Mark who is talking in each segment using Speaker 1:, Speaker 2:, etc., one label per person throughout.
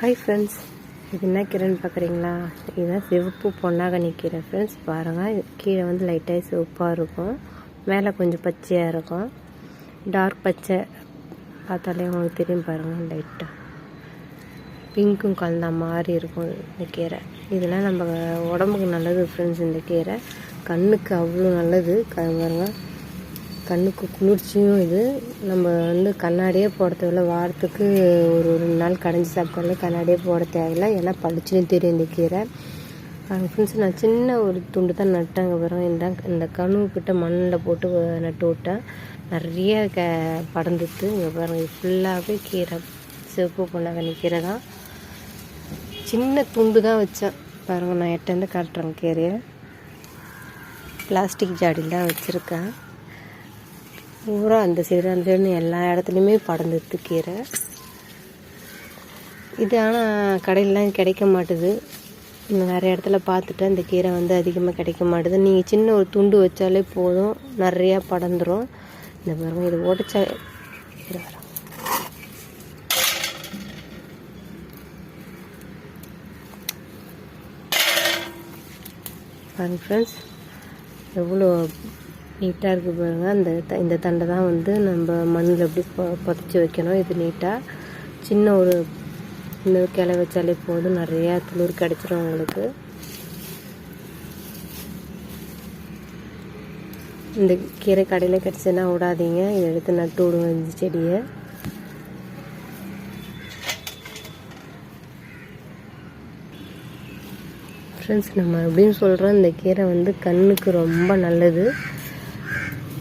Speaker 1: Hi friends இது என்ன கீரைன்னு பார்க்குறீங்களா? இதுதான் சிவப்பு பொன்னாகனி கீரை ஃப்ரெண்ட்ஸ் பாருங்கள் கீழே வந்து லைட்டாக சிவப்பாக இருக்கும். மேலே கொஞ்சம் பச்சையாக இருக்கும். டார்க் பச்சை. பார்த்தாலே உங்களுக்கு தெரியும் பாருங்கள் லைட்டாக பிங்க்கும் கலந்த மாதிரி இருக்கும் இந்த கீரை. இதெல்லாம் நம்ம உடம்புக்கு நல்லது ஃப்ரெண்ட்ஸ் இந்த கீரை. கண்ணுக்கு அவ்வளோ நல்லது. க பாருங்கள் கண்ணுக்கு குளிர்ச்சியும் இது. நம்ம வந்து கண்ணாடியே போட தேவையில்ல. வாரத்துக்கு ஒரு ரெண்டு நாள் கடைஞ்சி சாப்பிட்டாலே கண்ணாடியே போட தேவையில்ல. ஏன்னா பளிச்சுன்னு தெரியும் இந்த கீரை. ஃப்ரெண்ட்ஸ் நான் சின்ன ஒரு துண்டு தான் நட்டேங்க வரும் இந்த இந்த கணுக்கிட்ட மண்ணில் போட்டு நட்டு விட்டேன். நிறைய க படர்ந்துட்டு இங்கே பாருங்கள் ஃபுல்லாகவே கீரை. சிவப்பு பொன்னாங்கண்ணி கீரை தான். சின்ன துண்டு தான் வச்சேன். பாருங்கள் நான் எட்டேருந்து காட்டுறேன் கீரையை. பிளாஸ்டிக் ஜாடியில் தான் வச்சுருக்கேன். பூரா அந்த சைடு அந்த சைடுன்னு எல்லா இடத்துலையுமே படர்ந்துட்டு கீரை. இது ஆனால் கடையிலலாம் கிடைக்க மாட்டுது. இன்னும் நிறைய இடத்துல பார்த்துட்டு அந்த கீரை வந்து அதிகமாக கிடைக்க மாட்டுது. நீங்கள் சின்ன ஒரு துண்டு வச்சாலே போதும். நிறையா படர்ந்துடும் இந்த பாருங்க இது உடச்சா பாருங்க ஃப்ரெண்ட்ஸ் எவ்வளோ நீட்டாக இருக்குது பாருங்கள் அந்த த- இந்த தண்டை தான் வந்து நம்ம மண்ணில் எப்படி புதைச்சி வைக்கணும். இது நீட்டாக சின்ன ஒரு இந்த கிளை வச்சாலே போதும். நிறையா துளிர் கிடச்சிரும் உங்களுக்கு. இந்த கீரை கடையில் கிடச்சுன்னா விடாதீங்க. இதை எடுத்து நட்டு விடுங்க இந்த செடியை. ஃப்ரெண்ட்ஸ் நம்ம அப்படின்னு சொல்கிறோம் இந்த கீரை வந்து கண்ணுக்கு ரொம்ப நல்லது.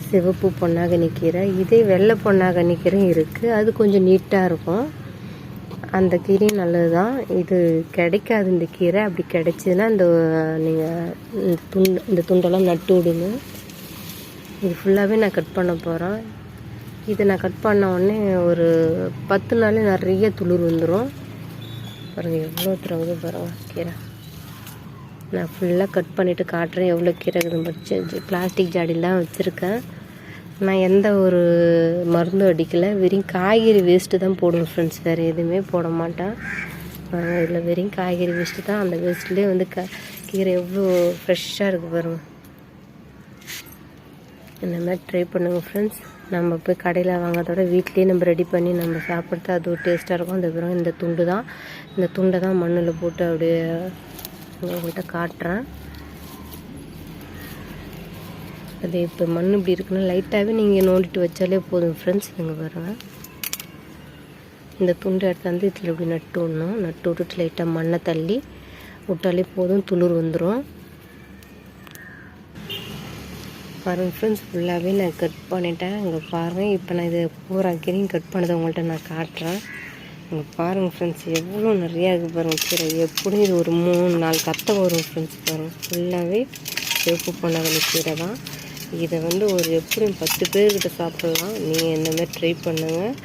Speaker 1: சிவப்பு பொன்னாகண்ணி கீரை இதே வெள்ளை பொன்னாகண்ணி கீரையும் இருக்குது அது கொஞ்சம் நீட்டாக இருக்கும். அந்த கீரையும் நல்லது தான் இது கிடைக்காது இந்த கீரை. அப்படி கிடைச்சிதுன்னா இந்த நீங்கள் இந்த துண்டு இந்த துண்டெல்லாம் நட்டு விடுங்க. இது ஃபுல்லாகவே நான் கட் பண்ண போகிறேன் இதை நான் கட் பண்ண உடனே ஒரு பத்து நாள் நிறைய துளிர் வந்துடும் பாருங்கள் எவ்வளோ திறகுது பாருங்கள் கீரை. நான் ஃபுல்லாக கட் பண்ணிவிட்டு காட்டுறேன் எவ்வளோ கீரை இருக்குதுன்னு. வச்சு பிளாஸ்டிக் ஜாடியில் தான் வச்சுருக்கேன். நான் எந்த ஒரு மருந்தும் அடிக்கலை. வெறும் காய்கறி வேஸ்ட்டு தான் போடுவேன் ஃப்ரெண்ட்ஸ் வேறு எதுவுமே போட மாட்டேன். இதில் வெறும் காய்கறி வேஸ்ட்டு தான். அந்த வேஸ்ட்லேயே வந்து க கீரை எவ்வளோ ஃப்ரெஷ்ஷாக இருக்குது பாருங்கள் இந்த மாதிரி ட்ரை பண்ணுங்கள் ஃப்ரெண்ட்ஸ் நம்ம போய் கடையில் வாங்கிறதோட வீட்லேயே நம்ம ரெடி பண்ணி நம்ம சாப்பிட்றது அது ஒரு டேஸ்ட்டாக இருக்கும். அந்த பிறகு இந்த துண்டு தான். இந்த துண்டை தான் மண்ணில் போட்டு அப்படியே உங்கள்கிட்ட காட்டுறேன். அது இப்போ மண் இப்படி இருக்குன்னா லைட்டாகவே நீங்கள் நோண்டிட்டு வச்சாலே போதும். ஃப்ரெண்ட்ஸ் இங்கே வருவேன் இந்த துண்டு எடுத்தாந்து இதில் இப்படி நட்டு விடணும். நட்டு விட்டுட்டு லைட்டாக மண்ணை தள்ளி விட்டாலே போதும். துளிர் வந்துடும் பாருங்கள் ஃப்ரெண்ட்ஸ் ஃபுல்லாகவே நான் கட் பண்ணிட்டேன். இங்கே பாருங்கள் இப்போ நான் இதை பூரா கீரையும் கட் பண்ணதை உங்கள்கிட்ட நான் காட்டுறேன். இங்கே பாருங்கள் ஃப்ரெண்ட்ஸ் எவ்வளோ நிறையா இருக்குது பாருங்கள் கீரை. எப்படியும் இது ஒரு மூணு நாலு கத்தை வரும் ஃப்ரெண்ட்ஸ் பாருங்கள் ஃபுல்லாகவே சிவப்பு பொன்னாகலி கீரை தான். இதை வந்து ஒரு எப்படியும் பத்து பேர்கிட்ட சாப்பிட்லாம். நீங்கள் இந்த மாதிரி ட்ரை பண்ணுங்கள்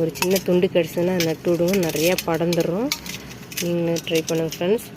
Speaker 1: ஒரு சின்ன துண்டு கிடச்சுன்னா நட்டு விடுவோம் நிறையா படந்துடும் நீங்கள் ட்ரை பண்ணுங்கள் ஃப்ரெண்ட்ஸ்